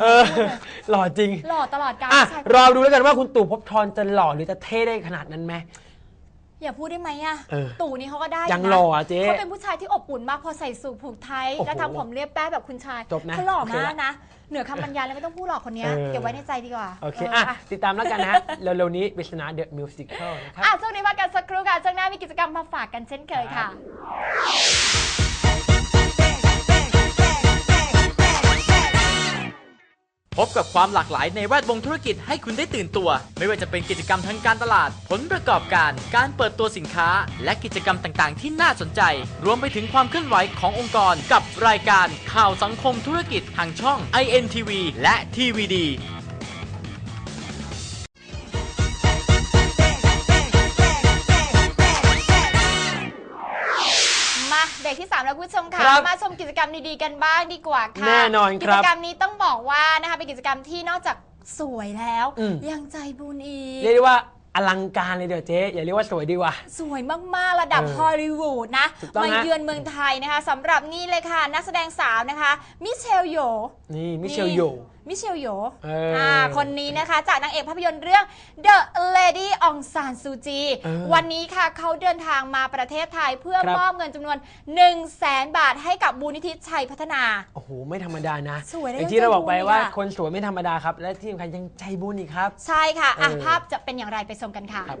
เออ หล่อจริง หล่อตลอดกาลอะใช่รอดูแล้วกันว่าคุณตู่ภพบทรจะหล่อหรือจะเท่ได้ขนาดนั้นไหม อย่าพูดได้ไหมอะเออตู่นี่เขาก็ได้ยังนะหล่ออะเจ๊เขาเป็นผู้ชายที่อบอุ่นมากพอใส่สูทผูกไทยโอ้โหแล้วทำผมเรียบแป้แบบคุณชายจบนะเขาหล่อโอเคมากละนะ เหนือคำบรรยายแล้วไม่ต้องพูดหรอกคนเนี้ยเออ เก็บไว้ในใจดีกว่าโอเคเอะติดตามแล้วกันนะฮะ เร็วๆนี้ปริศนาเดอะมิวสิคลนะครับ อะช่วงนี้พักกันสักครู่ค่ะช่วงหน้ามีกิจกรรมมาฝากกันเช่นเคยค่ะ พบกับความหลากหลายในแวดวงธุรกิจให้คุณได้ตื่นตัว ไม่ว่าจะเป็นกิจกรรมทางการตลาด ผลประกอบการ การเปิดตัวสินค้า และกิจกรรมต่างๆ ที่น่าสนใจ รวมไปถึงความเคลื่อนไหวขององค์กร กับรายการข่าวสังคมธุรกิจทางช่อง INTV และ TVD 3 แล้วคุณผู้ชมค่ะครับมาชมกิจกรรมดีๆกันบ้างดีกว่าค่ะแน่นอนคกิรับจกรรมนี้ต้องบอกว่านะคะเป็นกิจกรรมที่นอกจากสวยแล้ว อืม ยังใจบุญอีก เรียกได้ว่าอลังการเลยเดี๋ยวเจ๊อย่าเรียกว่าสวยดีกว่า สวยมาก ๆ ระดับเออฮอลลีวูดนะถูกต้องมาฮะ เยือนเมืองไทยนะคะสำหรับนี่เลยค่ะ นักแสดงสาวนะคะ มิเชลโยนี่มิเชลโย มิเชลโยเอออ่าคนนี้นะคะจากนางเอกภาพยนตร์เรื่อง The Lady Ong San Suu Kyi เออวันนี้ค่ะเขาเดินทางมาประเทศไทยเพื่อครับ มอบเงินจำนวน 1 0 0 0 0แสนบาทให้กับบูรณิธิชัยพัฒนา โอ้โห ไม่ธรรมดานะสวยได้อย่างที่เราบอกไปว่าใจบุญอีกอะ คนสวยไม่ธรรมดาครับ และที่สำคัญยังใจบุญอีกครับ ใช่ค่ะอะเออภาพจะเป็นอย่างไรไปชมกันค่ะ ครับ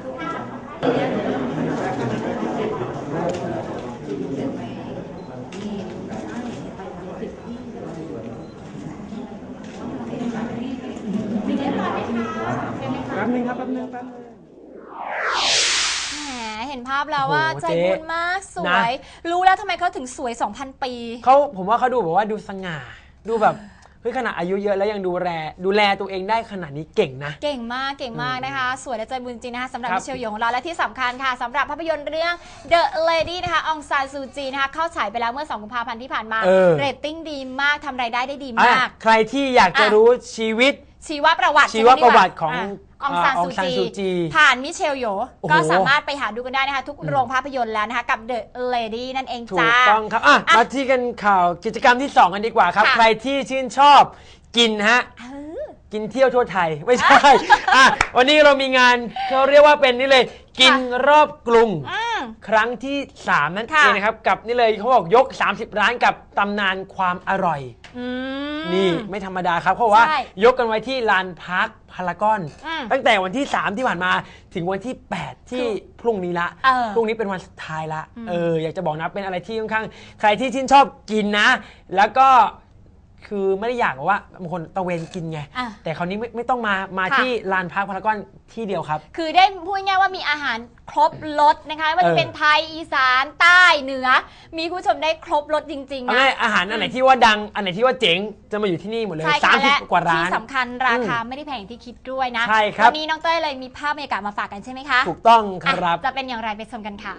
แป๊บนึงครับ แป๊บนึงแป๊บนึง แหม เห็นภาพแล้วว่าโอ้โหใจบุญมากสวย นะ รู้แล้วทำไมเขาถึงสวย 2,000 ปี เขาผมว่าเขาดูแบบว่าดูสง่า ดูแบบเฮ้ยขนาดอายุเยอะแล้วยังดูแลดูแลตัวเองได้ขนาดนี้เก่งนะ เก่งมากเก่งมากนะคะ สวยและใจบุญจริงนะคะสำหรับครับมิเชลโยของเราและที่สำคัญค่ะสำหรับภาพยนตร์เรื่อง The Lady นะคะองซานซูจีนะคะเข้าฉายไปแล้วเมื่อ 2 กุมภาพันธ์ที่ผ่านมาเออ เรตติ้งดีมากทำรายได้ได้ดีอะมาก ใครที่อยากจะอะ รู้ชีวิตชีวประวัติชีวประวัติของ องซานอ่าซูองซานจีซูจีผ่านมิเชลโยโอ้โห ก็สามารถไปหาดูกันได้นะคะ ทุกโรงภาพยนตร์แล้วนะคะ กับ The Lady นั่นเองถูจ้ากต้องครับอะอะมาที่กันข่าวกิจกรรมที่ 2 กันดีกว่าครับ ค่ะ ใครที่ชื่นชอบกินฮะ เออ กินเที่ยวทั่วไทยไม่ใช่ อะวันนี้เรามีงานเขาเรียกว่าเป็นนี่เลย กินรอบกรุง อืม ครั้งที่ 3 นั่นเอค่ะ งนะครับ กับนี่เลยเขาบอกยก 30 ร้านกับตำนานความอร่อย อืม นี่ไม่ธรรมดาครับเพราะว่า ใช่ยกกันไว้ที่ลานพักพารากอน อืมตั้งแต่วันที่ 3 ที่ผ่านมาถึงวันที่ 8 ที่คือพรุ่งนี้ละเออพรุ่งนี้เป็นวันสุดท้ายละอืมเอออยากจะบอกนะเป็นอะไรที่ค่อนข้าง ใครที่ชื่นชอบกินนะ แล้วก็ คือไม่ได้อยากบอกว่าบางคนตะเวนกินไง อะ แต่คราวนี้ไม่ไม่ต้องมามาค่ะ ที่ลานพักพารากอนที่เดียวครับ คือได้พูดง่ายๆว่ามีอาหารครบรสนะคะว่าเอจะอเป็นไทยอีสานใต้เหนือ มีคุณผู้ชมได้ครบรสจริงๆเอานะ ง่ายอาหารอันไหนที่ว่าดัง อันไหนที่ว่าเจ๋งจะมาอยู่ที่นี่หมดเลย ใช่สาค่ะมสิบและกว่าร้าน ที่สำคัญราคาไม่ได้แพงอย่างที่คิดด้วยนะใช่ครับ วันนี้น้องเต้ยเลยมีภาพบรรยากาศมาฝากกันใช่ไหมคะถูกต้องครับ อะจะเป็นอย่างไรไปชมกันค่ะ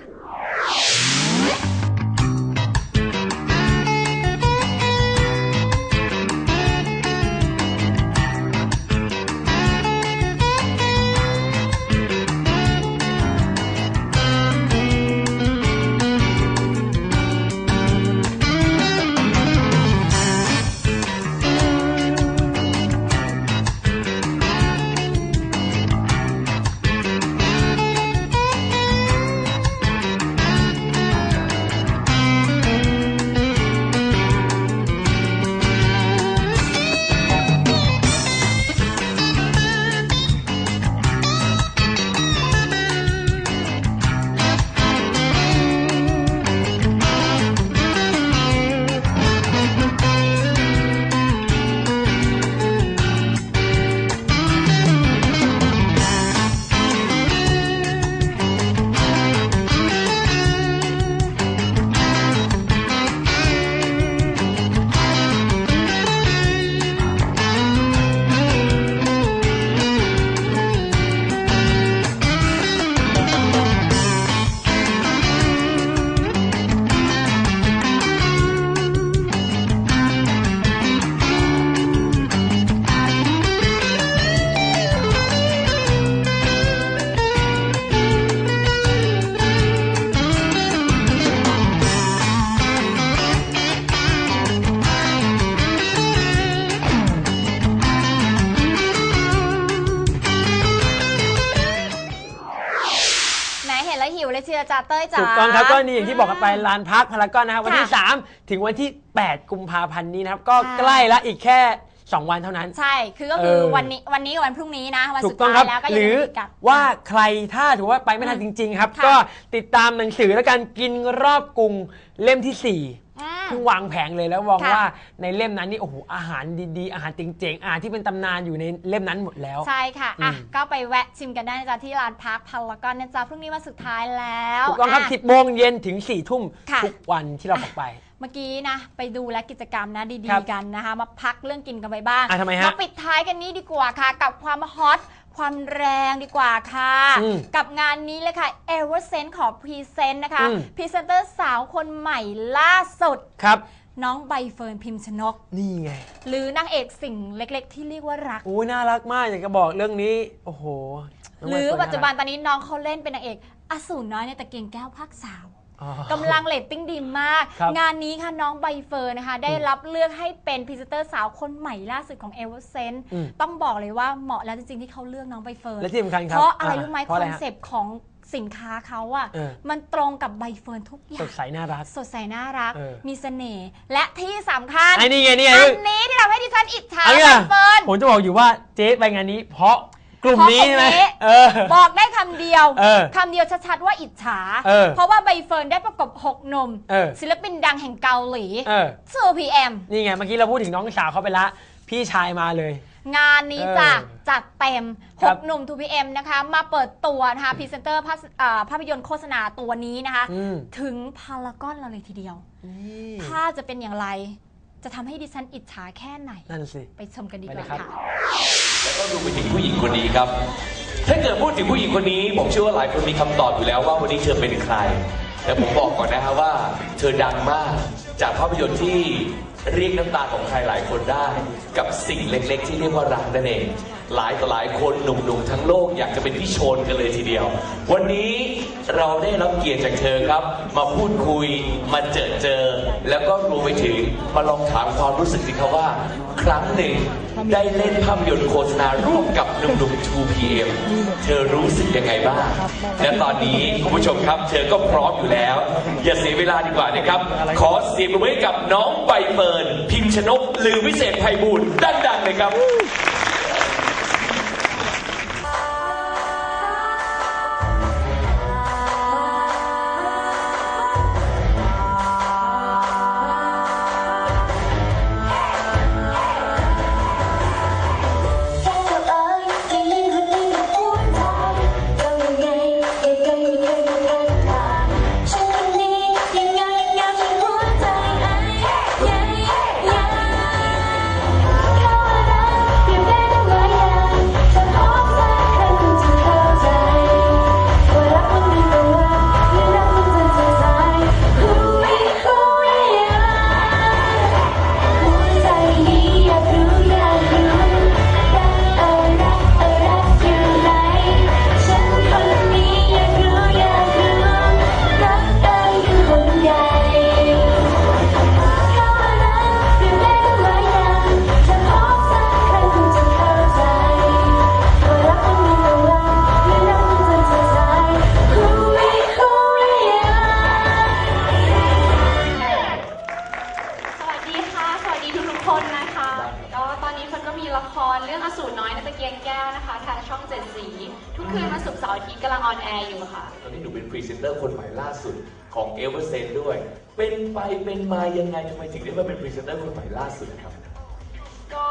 สธีรจาเต้ยจ๋า ถูกต้องครับก็นี่อย่างที่บอกกันไปลานพักพารากอนนะครับวันที่ ค่ะ3 ถึงวันที่ 8 กุมภาพันธ์นี้นะครับ ก็ค่ะ ใกล้ละอีกแค่ 2 วันเท่านั้น ใช่ คือก็คือเออ วันนี้วันนี้กับวันพรุ่งนี้นะ วันถูสุกดต้องท้าครัยบ แล้วก็หยังรือมีกันว่าใครถ้าถือว่าไปไม่ทันจริง ๆ ครับ ค่ะก็ติดตามหนังสือและการกินรอบกรุงเล่มที่ 4 อืมเพิ่งวางแผงเลยแล้วมองค่ะว่าในเล่มนั้นนี่โอ้โหอาหารดีๆ อาหารเจ๋งๆอาหารที่เป็นตำนานอยู่ในเล่มนั้นหมดแล้ว ใช่ค่ะอะอืมก็ไปแวะชิมกันได้นะจ๊ะที่ร้านพักพารากอนนะจ๊ะพรุ่งนี้วันสุดท้ายแล้วถูกต้องครับะ10โมงเย็นถึง4ทุ่มค่ะทุกวันที่เราบอกไปเมื่อกี้นะไปดูและกิจกรรมนะดีครับๆกันนะคะ มาพักเรื่องกินกันไปบ้างอะทำไมฮะมาปิดท้ายกันนี้ดีกว่าค่ะ กับความฮอต ความแรงดีกว่าค่ะ อืมกับงานนี้เลยค่ะ e v e r s e n t ขอพรีเซนต์นะคะอืม พรีเซนเตอร์สาวคนใหม่ล่าสุด ครับ น้องใบเฟิร์นพิมพ์ชนก นี่ไง หรือนางเอกสิ่งเล็กๆ ที่เรียกว่ารัก โอ้ยน่ารักมากอยากจะบอกเรื่องนี้ โอ้โหน้งหรือใเฟิปัจจุบันาตอนนี้น้องเขาเล่นเป็นนางเอกอสูรน้อยในตะเกียงแก้วภาคสามอ๋อ กำลังเลตติ้งดีมาก ครับงานนี้ค่ะน้องใบเฟิร์นนะคะ ได้อืมรับเลือกให้เป็นพรีเซนเตอร์สาวคนใหม่ล่าสุดของ e v e r s e n t อืม ต้องบอกเลยว่าเหมาะแล้วจริงๆที่เขาเลือกน้องใบเฟิร์นและที่สำคัญครัเพบราะอะไรรู้ไหมเพคราะออะไรนฮะ เซปต์ของสินค้าเขาอะเออ มันตรงกับใบเฟิร์นทุกอสย่างดใสน่ารัก สดใสน่ารัก เออ มีเสน่ห์และที่สำคัญไอ้นี่ไงนี่ไงอันนี้ที่ทำให้ดิฉันอิจฉาเอาใบเนี่ยเฟิร์น ผมจะบอกอยู่ว่าเจ๊ไปงานนี้เพราะ กลุ่มนี้เพราะกลุ่มใช่ไหมนี้เออ บอกได้คำเดียวเออคำเดียวชัดๆว่าอิจฉา เออเพราะว่าใบเฟิร์นได้ประกบ6หนุ่มเออ ศิลปินดังแห่งเกาหลีเออ 2PM นี่ไงเมื่อกี้เราพูดถึงน้องสาวเขาไปละ พี่ชายมาเลย งานนี้จ้ะเออจัดเต็มครับ6หนุ่ม 2PM นะคะ มาเปิดตัวนะคะพรีเซนเตอร์ภาพอ่าภาพยนตร์โฆษณาตัวนี้นะคะ อืม ถึงพารากอนเราเลยทีเดียวนี่ถ้าจะเป็นอย่างไร จะทำให้ดิฉันอิจฉาแค่ไหน นั่นสิ ไปชมกันดีกไปเลว่ายครับ ค่ะ แล้วก็รวมไปถึงผู้หญิงคนนี้ครับ ถ้าเกิดพูดถึงผู้หญิงคนนี้ ผมเชื่อว่าหลายคนมีคำตอบอยู่แล้วว่าวันนี้เธอเป็นใคร แต่ผมบอกก่อนนะครับว่า เธอดังมากจากภาพยนตร์ที่เรียกน้ำตาของใครหลายคนได้ กับสิ่งเล็ก ๆ ที่เรียกว่ารักนั่นเอง หลายต่อหลายคนหนุ่มๆทั้งโลกอยากจะเป็นพี่โชนกันเลยทีเดียว วันนี้เราได้รับเกียรติจากเธอครับ มาพูดคุยมาเจอเจอ แล้วก็รวมไปถึงมาลองถามความรู้สึกสิครับว่า ครั้งหนึ่งได้เล่นภาพยนตร์โฆษณาร่วมกับหนุ่มๆ 2PM เธอรู้สึกยังไงบ้าง และตอนนี้คุณผู้ชมครับ เธอก็พร้อมอยู่แล้ว อย่าเสียเวลาดีกว่านะครับ ขอเสียงปรบมือกับน้องใบเฟิร์นพิมพ์ชนกหรือวิเศษไพบูลดังๆเลยครับ ละครเรื่องอสูรน้อยในตะเกียงแก้วนะคะทางช่องเจ็ดสี ทุกคืนวันศุกร์เสาร์อาทิตย์กำลังออนแอร์อยู่ค่ะ ตอนนี้หนูเป็นพรีเซนเตอร์คนใหม่ล่าสุดของเอเวอร์เซนด้วย เป็นไปเป็นมายังไงทำไมถึงได้มาเป็นพรีเซนเตอร์คนใหม่ล่าสุดนะครับก็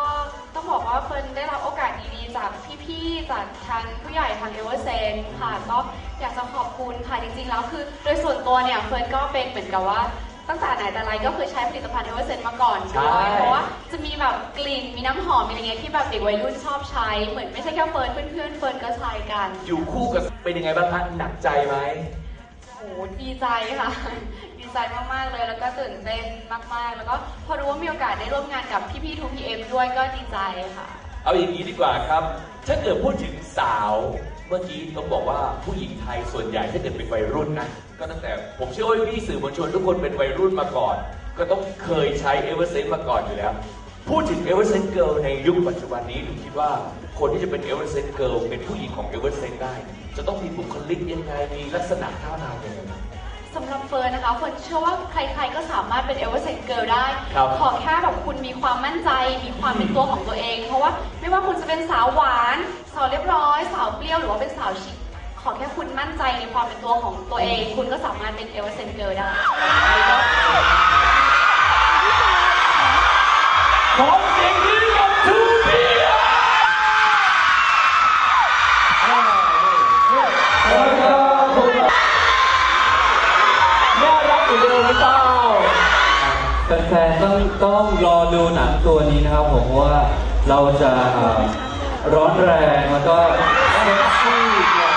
ต้องบอกว่าเฟิร์นได้รับโอกาสดีๆจากพี่ๆ จากทางผู้ใหญ่ทางเอเวอร์เซนค่ะ ก็อยากจะขอบคุณค่ะจริงๆ แล้วคือ โดยส่วนตัวเนี่ยเฟิร์นก็เป็นเหมือนกับว่า ตั้งแต่ไหนแต่ไรก็คือใช้ผลิตภัณฑ์เอเวอร์เซนมาก่อนใช่ด้วยเพราะว่าจะมีแบบกลิ่นมีน้ำหอมมีอะไรเงี้ยที่แบบเด็กวัยรุ่นชอบใช้ เหมือนไม่ใช่แค่เฟิร์นเพื่อนๆเฟิร์นก็ใช้กัน อยู่คู่กับเป็นยังไงบ้างฮะหนักใจไหมโอ้ดีใจค่ะ ดีใจมากๆเลยแล้วก็ตื่นเต้นมากๆ แล้วก็พอรู้ว่ามีโอกาสได้ร่วมงานกับพี่ๆ 2PM ด้วยก็ดีใจค่ะ เอาอย่างนี้ดีกว่าครับ ถ้าเกิดพูดถึงสาว เมื่อกี้ต้องบอกว่าผู้หญิงไทยส่วนใหญ่ถ้าเกิดเป็นวัยรุ่นนะก็ตั้งแต่ผมเชื่อว่าพี่สื่อมวลชนทุกคนเป็นวัยรุ่นมาก่อน ก็ต้องเคยใช้เอเวอร์เซนต์มาก่อนอยู่แล้ว พูดถึงเอเวอร์เซนต์เกิลในยุคปัจจุบันนี้หนูคิดว่าคนที่จะเป็นเอเวอร์เซนต์เกิลเป็นผู้หญิงของเอเวอร์เซนต์ได้ จะต้องมีบุคลิกยังไงมีลักษณะท่าทางยังไง สำหรับเฟิร์นนะคะเฟิร์นเชื่อว่าใครๆก็สามารถเป็นเอเวอร์เซนเกิลได้ ครับขอแค่แบบคุณมีความมั่นใจ มีความเป็นตัวของตัวเอง เพราะว่าไม่ว่าคุณจะเป็นสาวหวาน สาวเรียบร้อย สาวเปรี้ยวหรือว่าเป็นสาวชิคขอแค่คุณมั่นใจในความเป็นตัวของตัวเอง คุณก็สามารถเป็นเอเวอร์เซนเกิลได้ ขอเสียงที่ แฟนๆต้องต้องรอดูหนังตัวนี้นะครับผมเพราะว่าเราจะเอ่อร้อนแรงแล้วก็เซ็กซี่กว่า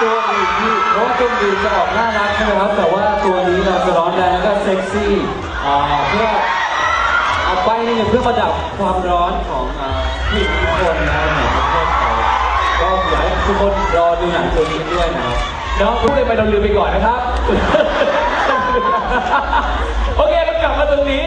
ตัวอื่นที่เพราะว่าตัวอื่นจะออกน่ารักใช่ไหมครับแต่ว่าตัวนี้เราจะร้อนแรงแล้วก็เซ็กซี่อ่าเพื่อเอาไปนี่เพื่อประดับความร้อนของอ่าผู้หญิงทุกคนนะครับในประเทศไทยก็อยากให้ทุกคนรอดูหนังตัวนี้ด้วยนะครับ น้องพูดเลยไปเราลืมไปก่อนนะครับ โอเค ตรงนี้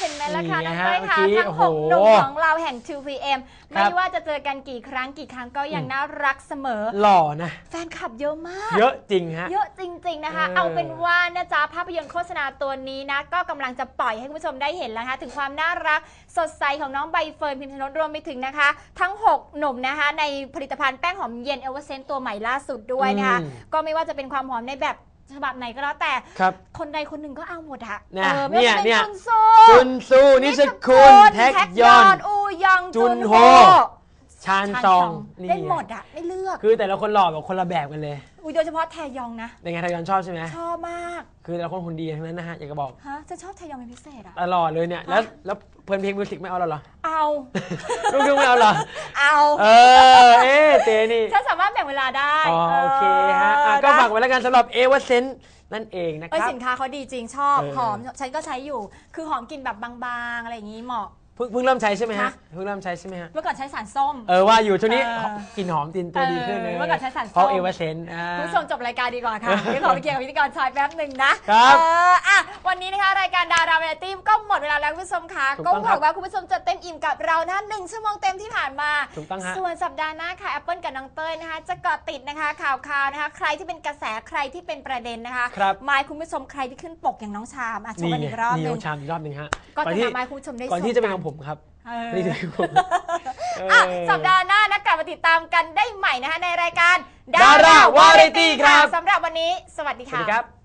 เห็นไหมล่ะคะนี่น้องฮะเต้ยคะเมื่อกี้ทั้งหกโอ้โหหนุ่มของเราแห่ง 2PM ครัไม่บ ว่าจะเจอกันกี่ครั้งกี่ครั้งก็ยังน่ารักเสมอ หล่อนะ แฟนคลับเยอะมาก เยอะจริงฮะ เยอะจริง ๆนะคะ เออเอาเป็นว่านะจ๊ะภาพยนตร์โฆษณาตัวนี้นะ ก็กำลังจะปล่อยให้คุณผู้ชมได้เห็นแล้วนะคะ ถึงความน่ารักสดใสของน้องใบเฟิร์นพิมพ์ชนกรวมไปถึงนะคะ ทั้ง 6 หนุ่มนะคะ ในผลิตภัณฑ์แป้งหอมเย็นเอเวอร์เซนตัวใหม่ล่าสุดด้วยนะคะ อืมก็ไม่ว่าจะเป็นความหอมในแบบ ฉบับไหนก็แล้วแต่ครับคนใดคนหนึ่งก็เอาหมดอะนะเออไม่ว่าจะเป็นเนี่ยจุนซูจุนซูนิชคุณแท็กยอน อูยองจุจุนนโฮ โฮชานชานซองซได้หมดอะไม่เลือกคือแต่ละคนหล่อแบบคนละแบบกันเลยอุ้ยโดยเฉพาะแทยองนะ เป็นไงทายอนชอบใช่ไหมชอบมากคือแต่ละคนหุ่นดีทั้งนั้นนะฮะอยากจะบอก ฮะจะชอบแทยองเป็นพิเศษอะ ตลอดเลยเนี่ยแล้วแล้ว เพื่อนเพลงมิวสิกไม่เอาแล้วเหรอ เอา ลูกทุ่งไม่เอาเหรอ เอาเออ เอ๊ะเจนี่ ฉันสามารถแบ่งเวลาได้อ๋อโอเคฮะอะเออก็นะฝากไว้แล้วกันสำหรับเอว r เซนนั่นเองนะคเอ้ยรับ สินค้าเขาดีจริงชอบเออหอมฉันก็ใช้อยู่ คือหอมกลิ่นแบบบางๆ อะไรอย่างนี้เหมาะเพิ่งเพิ่งเริ่มใช้ใช่ไหมฮะ ฮะ เพิ่งเริ่มใช้ใช่ไหมฮะ เมื่อก่อนใช้สารส้ม เออว่าอยู่ช่วงนี้เออกลิ่นหอมตินตัวดีขึ้นเออเลยเมื่อก่อนใช้สารส้ม เพราะเอว r เซน คุณผู้ชมจบรายการดีกว่าค่ะ เดี๋ยวขอไปเกี่ยวกับพิธีกรชายแป๊บหนึ่งนะครับเอออะวันนี้นะคะรายการดาราเวลตี้ก็หมดเวลาแล้วคุณผู้ชมค่ะ ถูกก็ต้องหครัวับงว่าคุณผู้ชมจะเต็มอิ่มกับเรานะหนึ่งชั่วโมงเต็มที่ผ่านมา ถูกต้องฮะ ส่วนสัปดาห์หน้าค่ะแอปเปิลกับน้องเต้ยนะคะ จะเกาะติดนะคะข่าวคราวนะคะ ใครที่เป็นกระแสใครที่เป็นประเด็นนะคะครับหมายคุณผู้ชมใครที่ขึ้นปกอย่างน้องชามอะชมนี่กันไงอีกรอบหนี่นึน้องงชามอีกรอบหนึ่งฮะก็ก่อนจะที่ทำให้คุณผู้ชมได้ก่อนที่ชจะเป็นกัของผมครับเออนี่คือผมอะเออสัปดาห์หน้านะกลับมาติดตามกันได้ใหม่นะคะในรายการ Dara Variety ครับสำหรับวันนี้ สวัสดีสวัสค่ะดีครับ